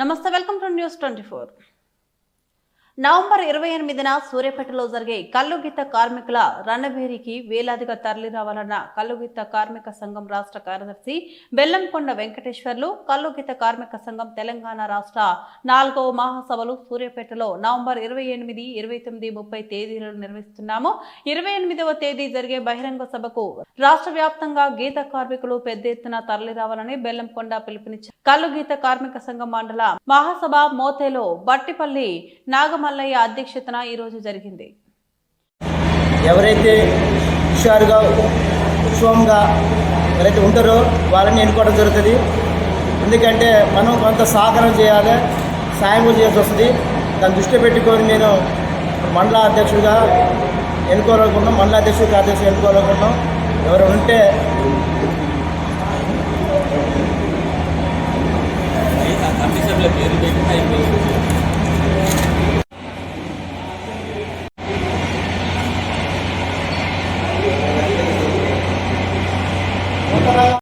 Namaste, welcome to News 24. November ఇరవై ఎనిమిదిన సూర్యాపేటలో జరిగే కల్లుగీత కార్మికుల రణభేరికి వేలాదిగా తరలిరావాలన్న కల్లుగీత కార్మిక సంఘం రాష్ట్ర కార్యదర్శి బెల్లంకొండ వెంకటేశ్వర్లు కల్లుగీత కార్మిక సంఘం తెలంగాణ రాష్ట్ర నాలుగవ మహాసభలు సూర్యాపేటలో నవంబర్ ఇరవై ఎనిమిది ఇరవై తొమ్మిది ముప్పై తేదీలను నిర్వహిస్తున్నాము. ఇరవై ఎనిమిదవ తేదీ జరిగే బహిరంగ సభకు రాష్ట్ర వ్యాప్తంగా గీత కార్మికులు పెద్ద ఎత్తున తరలి రావాలని బెల్లంకొండ పిలుపునిచ్చారు. కల్లుగీత కార్మిక సంఘం మండల మహాసభ మోతేలో బట్టిపల్లి నాగమల్లయ్య అధ్యక్షతన ఈ రోజు జరిగింది. ఎవరైతే హుషారుగా ఉత్సవంగా ఎవరైతే ఉంటారో వాళ్ళని ఎన్నుకోవడం జరుగుతుంది. ఎందుకంటే మనం కొంత సహకారం చేయాలి సాయం చేయాల్సి వస్తుంది. దాన్ని దృష్టిలో పెట్టుకొని నేను మండల అధ్యక్షుడిగా ఎన్నుకోవాలనుకున్నాం మండల అధ్యక్షుడిగా అధ్యక్షుడు ఎన్నుకోవాలనుకున్నాం ఎవరు ఉంటే